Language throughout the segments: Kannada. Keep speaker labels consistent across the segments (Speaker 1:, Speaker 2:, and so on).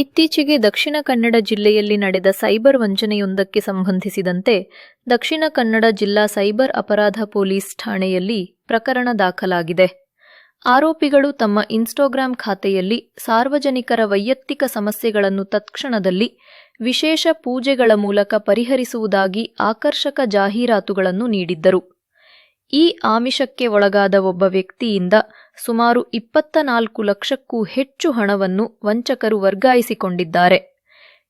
Speaker 1: ಇತ್ತೀಚೆಗೆ ದಕ್ಷಿಣ ಕನ್ನಡ ಜಿಲ್ಲೆಯಲ್ಲಿ ನಡೆದ ಸೈಬರ್ ವಂಚನೆಯೊಂದಕ್ಕೆ ಸಂಬಂಧಿಸಿದಂತೆ ದಕ್ಷಿಣ ಕನ್ನಡ ಜಿಲ್ಲಾ ಸೈಬರ್ ಅಪರಾಧ ಪೊಲೀಸ್ ಠಾಣೆಯಲ್ಲಿ ಪ್ರಕರಣ ದಾಖಲಾಗಿದೆ. ಆರೋಪಿಗಳು ತಮ್ಮ ಇನ್ಸ್ಟಾಗ್ರಾಂ ಖಾತೆಯಲ್ಲಿ ಸಾರ್ವಜನಿಕರ ವೈಯಕ್ತಿಕ ಸಮಸ್ಯೆಗಳನ್ನು ತತ್ಕ್ಷಣದಲ್ಲಿ ವಿಶೇಷ ಪೂಜೆಗಳ ಮೂಲಕ ಪರಿಹರಿಸುವುದಾಗಿ ಆಕರ್ಷಕ ಜಾಹೀರಾತುಗಳನ್ನು ನೀಡಿದ್ದರು. ಈ ಆಮಿಷಕ್ಕೆ ಒಳಗಾದ ಒಬ್ಬ ವ್ಯಕ್ತಿಯಿಂದ ಸುಮಾರು ಇಪ್ಪತ್ತ ನಾಲ್ಕು ಲಕ್ಷಕ್ಕೂ ಹೆಚ್ಚು ಹಣವನ್ನು ವಂಚಕರು ವರ್ಗಾಯಿಸಿಕೊಂಡಿದ್ದಾರೆ.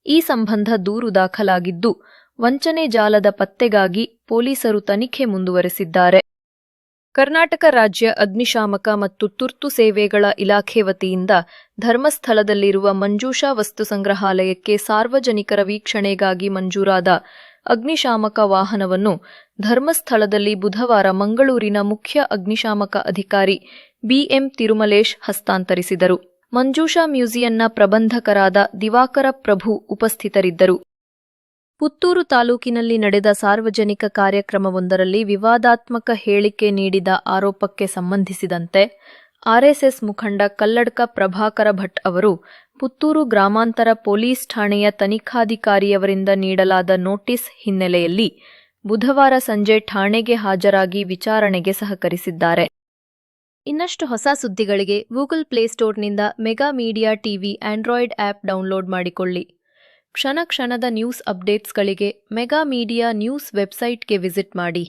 Speaker 1: ಈ ಸಂಬಂಧ ದೂರು ದಾಖಲಾಗಿದ್ದು, ವಂಚನೆ ಜಾಲದ ಪತ್ತೆಗಾಗಿ ಪೊಲೀಸರು ತನಿಖೆ ಮುಂದುವರೆಸಿದ್ದಾರೆ. ಕರ್ನಾಟಕ ರಾಜ್ಯ ಅಗ್ನಿಶಾಮಕ ಮತ್ತು ತುರ್ತು ಸೇವೆಗಳ ಇಲಾಖೆ ವತಿಯಿಂದ ಧರ್ಮಸ್ಥಳದಲ್ಲಿರುವ ಮಂಜೂಷಾ ವಸ್ತು ಸಂಗ್ರಹಾಲಯಕ್ಕೆ ಸಾರ್ವಜನಿಕರ ವೀಕ್ಷಣೆಗಾಗಿ ಮಂಜೂರಾದ ಅಗ್ನಿಶಾಮಕ ವಾಹನವನ್ನು ಧರ್ಮಸ್ಥಳದಲ್ಲಿ ಬುಧವಾರ ಮಂಗಳೂರಿನ ಮುಖ್ಯ ಅಗ್ನಿಶಾಮಕ ಅಧಿಕಾರಿ ಬಿಎಂ ತಿರುಮಲೇಶ್ ಹಸ್ತಾಂತರಿಸಿದರು. ಮಂಜೂಷಾ ಮ್ಯೂಸಿಯಂನ ಪ್ರಬಂಧಕರಾದ ದಿವಾಕರ ಪ್ರಭು ಉಪಸ್ಥಿತರಿದ್ದರು. ಪುತ್ತೂರು ತಾಲೂಕಿನಲ್ಲಿ ನಡೆದ ಸಾರ್ವಜನಿಕ ಕಾರ್ಯಕ್ರಮವೊಂದರಲ್ಲಿ ವಿವಾದಾತ್ಮಕ ಹೇಳಿಕೆ ನೀಡಿದ ಆರೋಪಕ್ಕೆ ಸಂಬಂಧಿಸಿದಂತೆ ಆರ್ಎಸ್ಎಸ್ ಮುಖಂಡ ಕಲ್ಲಡ್ಕ ಪ್ರಭಾಕರ ಭಟ್ ಅವರು ಪುತ್ತೂರು ಗ್ರಾಮಾಂತರ ಪೊಲೀಸ್ ಠಾಣೆಯ ತನಿಖಾಧಿಕಾರಿಯವರಿಂದ ನೀಡಲಾದ ನೋಟಿಸ್ ಹಿನ್ನೆಲೆಯಲ್ಲಿ ಬುಧವಾರ ಸಂಜೆ ಠಾಣೆಗೆ ಹಾಜರಾಗಿ ವಿಚಾರಣೆಗೆ ಸಹಕರಿಸಿದ್ದಾರೆ. ಇನ್ನಷ್ಟು ಹೊಸ ಸುದ್ದಿಗಳಿಗೆ Google ಪ್ಲೇಸ್ಟೋರ್ನಿಂದ mega media TV Android app download ಮಾಡಿಕೊಳ್ಳಿ. ಕ್ಷಣ ಕ್ಷಣದ ನ್ಯೂಸ್ ಅಪ್ಡೇಟ್ಸ್ಗಳಿಗೆ ಮೆಗಾ ಮೀಡಿಯಾ ನ್ಯೂಸ್ ವೆಬ್ಸೈಟ್ಗೆ ವಿಸಿಟ್ ಮಾಡಿ.